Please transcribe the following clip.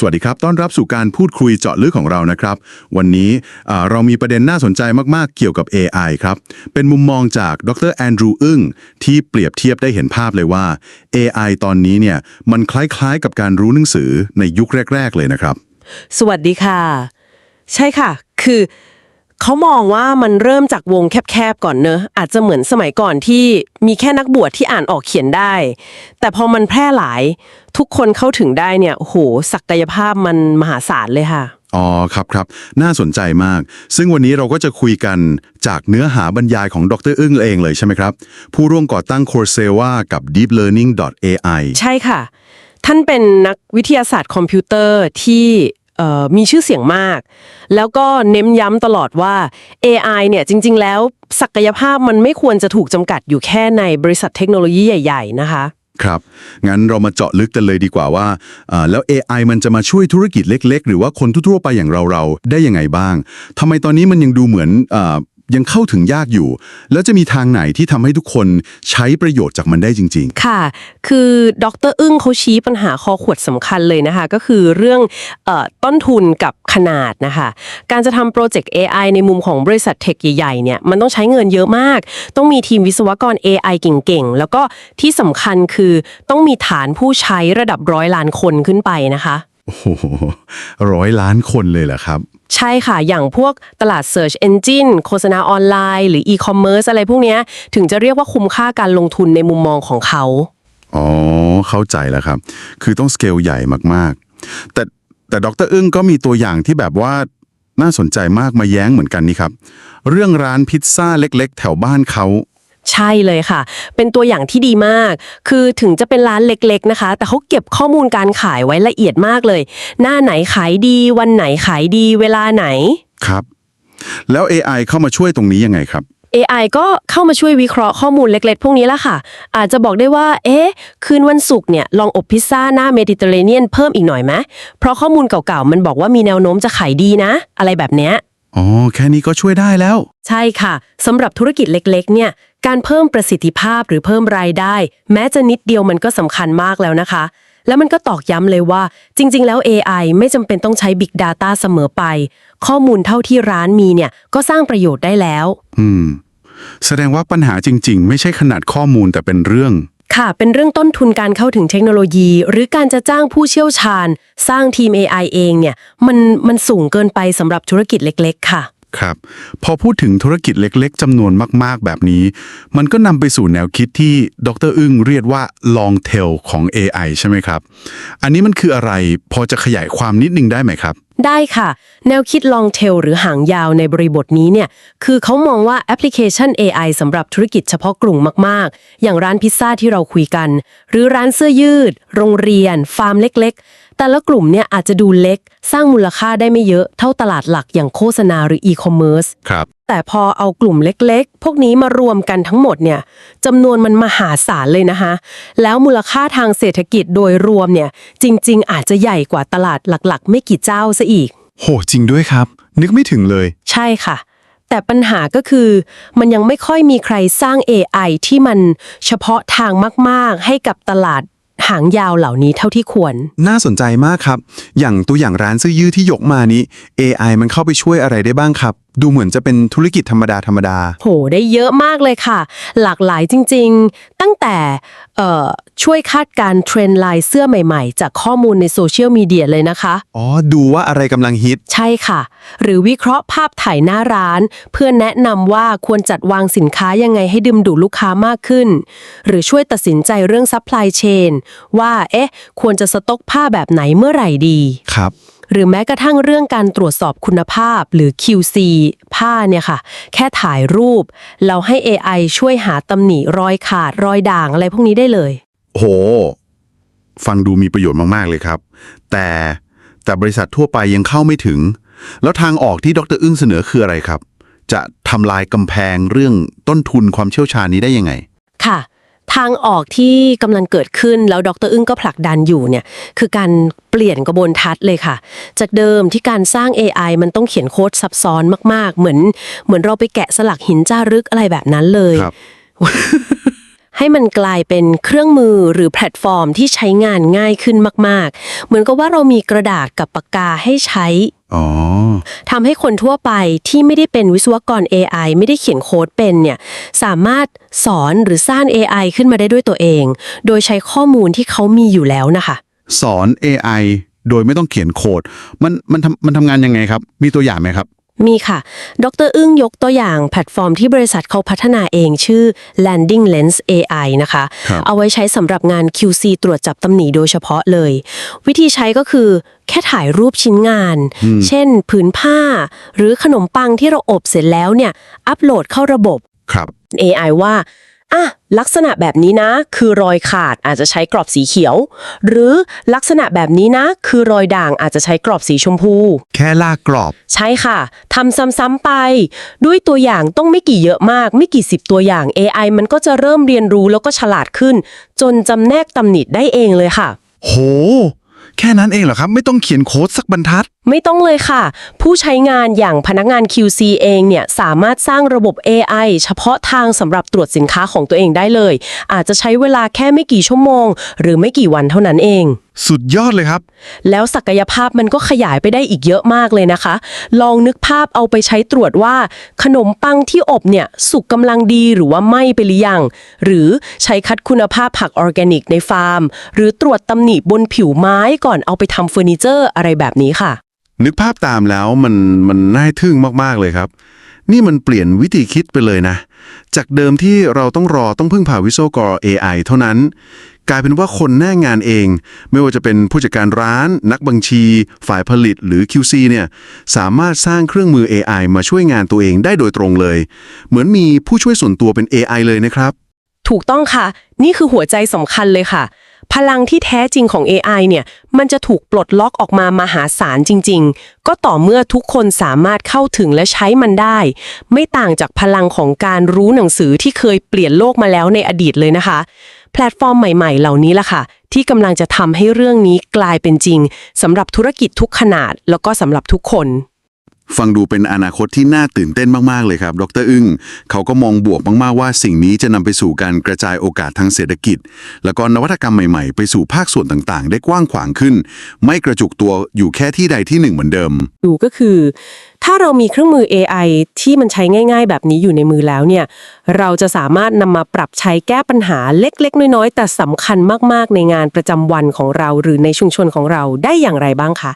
สวัสดีครับ ต้อนรับสู่การพูดคุยเจาะลึกของเรานะครับ วันนี้เรามีประเด็นน่าสนใจมาก ๆ เกี่ยวกับ AI ครับ เป็นมุมมองจากดรแอนดรูอึ้งที่เปรียบเทียบได้เห็นภาพเลยว่า AI ตอนนี้เนี่ยมันคล้าย ๆ กับการรู้หนังสือในยุคแรก ๆ เลยนะครับ สวัสดีค่ะ ใช่ค่ะ คือ เขามองว่ามันเริ่มจากวงแคบๆก่อนเนอะอาจจะเหมือนสมัยก่อนที่มีแค่นักบวชที่อ่านออกเขียนได้ แต่พอมันแพร่หลายทุกคนเข้าถึงได้เนี่ยโอ้โหศักยภาพมันมหาศาลเลยค่ะ อ๋อครับครับน่าสนใจมาก ซึ่งวันนี้เราก็จะคุยกันจากเนื้อหาบรรยายของดรอึ้งเองเลยใช่ไหมครับ ผู้ร่วมก่อตั้ง Coursera กับ deeplearning.ai ใช่ค่ะ ท่านเป็นนักวิทยาศาสตร์คอมพิวเตอร์ที่เอ่อ มีชื่อเสียงมาก แล้วก็เน้นย้ำตลอดว่า AI เนี่ยจริง ๆ แล้วศักยภาพมันไม่ควรจะถูกจำกัดอยู่แค่ในบริษัทเทคโนโลยีใหญ่ ๆ นะคะครับ งั้นเรามาเจาะลึกกันเลยดีกว่าว่า แล้ว AI มันจะมาช่วยธุรกิจเล็ก ๆ หรือว่าคนทั่วๆไปอย่างเรา ๆ ได้ยังไงบ้าง ทำไมตอนนี้มันยังดูเหมือน ยังเข้าถึงยากอยู่ แล้วจะมีทางไหนที่ทำให้ทุกคนใช้ประโยชน์จากมันได้จริง ค่ะ คือดรอึ้งเขาชี้ปัญหาคอขวดสำคัญเลยนะคะ ก็คือเรื่องเออต้นทุนกับขนาดนะคะ การจะทำโปรเจกต์ AI ในมุมของบริษัทเทคใหญ่ๆเนี่ยมันต้องใช้เงินเยอะมาก ต้องมีทีมวิศวกร AI เก่งๆ แล้วก็ที่สำคัญคือต้องมีฐานผู้ใช้ระดับร้อยล้านคนขึ้นไปนะคะ โอ้โหร้อยล้านคนเลยเหรอครับ ใช่ค่ะ อย่างพวกตลาด Search Engine โฆษณาออนไลน์ หรือ e-commerce อะไรพวกเนี้ยถึงจะเรียกว่าคุ้มค่าการลงทุนในมุมมองของเขา อ๋อ เข้าใจแล้วครับ คือต้องสเกลใหญ่มากๆ แต่แต่ดรอึ้งก็มีตัวอย่างที่แบบว่าน่าสนใจมากมาแย้งเหมือนกันนี่ครับ เรื่องร้านพิซซ่าเล็ก ๆ แถวบ้านเขา ใช่เลยค่ะ เป็นตัวอย่างที่ดีมาก คือถึงจะเป็นร้านเล็กๆนะคะ แต่เขาเก็บข้อมูลการขายไว้ละเอียดมากเลย หน้าไหนขายดี วันไหนขายดี เวลาไหน ครับ แล้ว AI เข้ามาช่วยตรงนี้ยังไงครับ AI ก็เข้ามาช่วยวิเคราะห์ข้อมูลเล็กๆ พวกนี้ละค่ะ อาจจะบอกได้ว่า เอ๊ะ คืนวันศุกร์เนี่ย ลองอบพิซซ่าหน้าเมดิเตอร์เรเนียนเพิ่มอีกหน่อยไหมเพราะข้อมูลเก่าๆ มันบอกว่ามีแนวโน้มจะขายดีนะ อะไรแบบเนี้ย อ๋อ แค่นี้ก็ช่วยได้แล้ว ใช่ค่ะสำหรับธุรกิจเล็กๆ เนี่ย การเพิ่มประสิทธิภาพหรือเพิ่มรายได้ แม้จะนิดเดียวมันก็สำคัญมากแล้วนะคะ แล้วมันก็ตอกย้ำเลยว่า จริง ๆ แล้ว AI ไม่จำเป็นต้องใช้ Big Data เสมอไป ข้อมูลเท่าที่ร้านมีเนี่ยก็สร้างประโยชน์ได้แล้ว อืม แสดงว่าปัญหาจริง ๆ ไม่ใช่ขนาดข้อมูลแต่เป็นเรื่อง ค่ะ เป็นเรื่องต้นทุนการเข้าถึงเทคโนโลยี หรือการจะจ้างผู้เชี่ยวชาญ สร้างทีม AI เองเนี่ยมันมันสูงเกินไปสำหรับธุรกิจเล็ก ๆ ค่ะ ครับ พอพูดถึงธุรกิจเล็กๆจำนวนมากๆ แบบนี้ มันก็นำไปสู่แนวคิดที่ดรอึ้งเรียกว่า long tail ของ AI ใช่ไหมครับ อันนี้มันคืออะไรพอจะขยายความนิดนึงได้ไหมครับ ได้ค่ะ แนวคิด long tail หรือหางยาวในบริบทนี้เนี่ย คือเขามองว่าแอปพลิเคชัน AI สำหรับธุรกิจเฉพาะกลุ่มมาก ๆ อย่างร้านพิซซ่าที่เราคุยกัน หรือร้านเสื้อยืด โรงเรียน ฟาร์มเล็ก ๆ แต่ละกลุ่มเนี่ยอาจจะดูเล็ก สร้างมูลค่าได้ไม่เยอะเท่าตลาดหลักอย่างโฆษณาหรืออีคอมเมิร์ซ ครับ แต่พอเอากลุ่มเล็กๆ พวกนี้มารวมกันทั้งหมดเนี่ยจำนวนมันมหาศาลเลยนะคะแล้วมูลค่าทางเศรษฐกิจโดยรวมเนี่ยจริง ๆ อาจจะใหญ่กว่าตลาดหลักๆ ไม่กี่เจ้าซะอีก โหจริงด้วยครับ นึกไม่ถึงเลย ใช่ค่ะ แต่ปัญหาก็คือมันยังไม่ค่อยมีใครสร้าง AI ที่มันเฉพาะทางมากๆ ให้กับตลาดหางยาวเหล่านี้เท่าที่ควร น่าสนใจมากครับ อย่างตัวอย่างร้านเสื้อยืดที่ยกมานี้ AI มันเข้าไปช่วยอะไรได้บ้างครับ ดูเหมือนจะเป็นธุรกิจธรรมดาธรรมดา โหได้เยอะมากเลยค่ะ หลากหลายจริงๆ ตั้งแต่เอ่อช่วยคาดการณ์เทรนด์ลายเสื้อใหม่ๆ จากข้อมูลในโซเชียลมีเดียเลยนะคะ อ๋อ ดูว่าอะไรกำลังฮิต ใช่ค่ะ หรือวิเคราะห์ภาพถ่ายหน้าร้าน เพื่อแนะนำว่าควรจัดวางสินค้ายังไงให้ดึงดูดลูกค้ามากขึ้น หรือช่วยตัดสินใจเรื่องซัพพลายเชนว่าเอ๊ะ ควรจะสต็อกผ้าแบบไหนเมื่อไหร่ดี ครับ หรือแม้กระทั่งเรื่องการตรวจสอบคุณภาพหรือ QC ผ้าเนี่ยค่ะ แค่ถ่ายรูป เราให้ AI ช่วยหาตำหนิรอยขาดรอยด่างอะไรพวกนี้ได้เลย โห ฟังดูมีประโยชน์มาก ๆ เลยครับ แต่แต่บริษัททั่วไปยังเข้าไม่ถึง แล้วทางออกที่ดรอึ้งเสนอคืออะไรครับ จะทำลายกำแพงเรื่องต้นทุนความเชี่ยวชาญนี้ได้ยังไง ค่ะทางออกที่กำลังเกิดขึ้นแล้วดรอึ้งก็ผลักดันอยู่เนี่ยคือการเปลี่ยนกระบวนทัศน์เลยค่ะ จากเดิมที่การสร้าง AI มันต้องเขียนโค้ดซับซ้อนมาก ๆ เหมือน เหมือนเราไปแกะสลักหินจ้ารึกอะไรแบบนั้นเลย ให้มันกลายเป็นเครื่องมือหรือแพลตฟอร์มที่ใช้งานง่ายขึ้นมาก ๆ เหมือนกับว่าเรามีกระดาษกับปากกาให้ใช้อ๋อทำให้คนทั่วไปที่ไม่ได้เป็นวิศวกร AI ไม่ได้เขียนโค้ดเป็นเนี่ยสามารถสอนหรือสร้าง AI ขึ้นมาได้ด้วยตัวเอง โดยใช้ข้อมูลที่เขามีอยู่แล้วนะคะ สอน AI โดยไม่ต้องเขียนโค้ด มันมันทำมันทำงานยังไงครับ มีตัวอย่างไหมครับ มีค่ะ ดรอึ้งยกตัวอย่างแพลตฟอร์มที่บริษัทเขาพัฒนาเองชื่อ Landing Lens AI นะคะครับเอาไว้ใช้สำหรับงาน QC ตรวจจับตำหนิโดยเฉพาะเลย วิธีใช้ก็คือแค่ถ่ายรูปชิ้นงาน เช่น ผืนผ้า หรือขนมปังที่เราอบเสร็จแล้วเนี่ย อัปโหลดเข้าระบบครับ AI ว่า อะลักษณะแบบนี้นะ คือรอยขาดอาจจะใช้กรอบสีเขียว หรือลักษณะแบบนี้นะ คือรอยด่างอาจจะใช้กรอบสีชมพู แค่ลากกรอบ ใช่ค่ะทำซ้ำๆไป ด้วยตัวอย่างต้องไม่กี่เยอะมาก ไม่กี่สิบตัวอย่าง AI มันก็จะเริ่มเรียนรู้แล้วก็ฉลาดขึ้น จนจำแนกตำหนิได้เองเลยค่ะ โห แค่นั้นเองเหรอครับ ไม่ต้องเขียนโค้ดสักบรรทัด ไม่ต้องเลยค่ะ ผู้ใช้งานอย่างพนักงาน QC เองเนี่ยสามารถสร้างระบบ AI เฉพาะทางสำหรับตรวจสินค้าของตัวเองได้เลย อาจจะใช้เวลาแค่ไม่กี่ชั่วโมง หรือไม่กี่วันเท่านั้นเอง สุดยอดเลยครับ แล้วศักยภาพมันก็ขยายไปได้อีกเยอะมากเลยนะคะ ลองนึกภาพเอาไปใช้ตรวจว่า ขนมปังที่อบเนี่ยสุกกำลังดีหรือว่าไหม้ไปหรือยัง หรือใช้คัดคุณภาพผักออร์แกนิกในฟาร์ม หรือตรวจตำหนิบนผิวไม้ก่อนเอาไปทำเฟอร์นิเจอร์อะไรแบบนี้ค่ะ นึกภาพตามแล้วมันมันน่าทึ่งมากๆเลยครับ นี่มันเปลี่ยนวิธีคิดไปเลยนะ จากเดิมที่เราต้องรอต้องพึ่งพาวิศวกร AI เท่านั้น กลายเป็นว่าคนหน้างานเอง ไม่ว่าจะเป็นผู้จัดการร้าน นักบัญชี ฝ่ายผลิตหรือ QC เนี่ยสามารถสร้างเครื่องมือ AI มาช่วยงานตัวเองได้โดยตรงเลย เหมือนมีผู้ช่วยส่วนตัวเป็น AI เลยนะครับ ถูกต้องค่ะ นี่คือหัวใจสำคัญเลยค่ะ พลังที่แท้จริงของ AI เนี่ย มันจะถูกปลดล็อกออกมามหาศาลจริง ๆ ก็ต่อเมื่อทุกคนสามารถเข้าถึงและใช้มันได้ ไม่ต่างจากพลังของการรู้หนังสือที่เคยเปลี่ยนโลกมาแล้วในอดีตเลยนะคะ แพลตฟอร์มใหม่ ๆ เหล่านี้ล่ะค่ะ ที่กำลังจะทำให้เรื่องนี้กลายเป็นจริงสำหรับธุรกิจทุกขนาด แล้วก็สำหรับทุกคน ฟังดูเป็นอนาคตที่น่าตื่นเต้นมาก ๆ เลยครับ ดรอึ้งเขาก็มองบวกมาก ๆ ว่าสิ่งนี้จะนำไปสู่การกระจายโอกาสทางเศรษฐกิจ แล้วก็นวัตกรรมใหม่ ๆ ไปสู่ภาคส่วนต่าง ๆ ได้กว้างขวางขึ้น ไม่กระจุกตัวอยู่แค่ที่ใดที่หนึ่งเหมือนเดิม ดูก็คือ ถ้าเรามีเครื่องมือ AI ที่มันใช้ง่าย ๆ แบบนี้อยู่ในมือแล้วเนี่ย เราจะสามารถนำมาปรับใช้แก้ปัญหาเล็ก ๆ น้อย ๆ แต่สำคัญมาก ๆ ในงานประจำวันของเรา หรือในชุมชนของเราได้อย่างไรบ้างคะ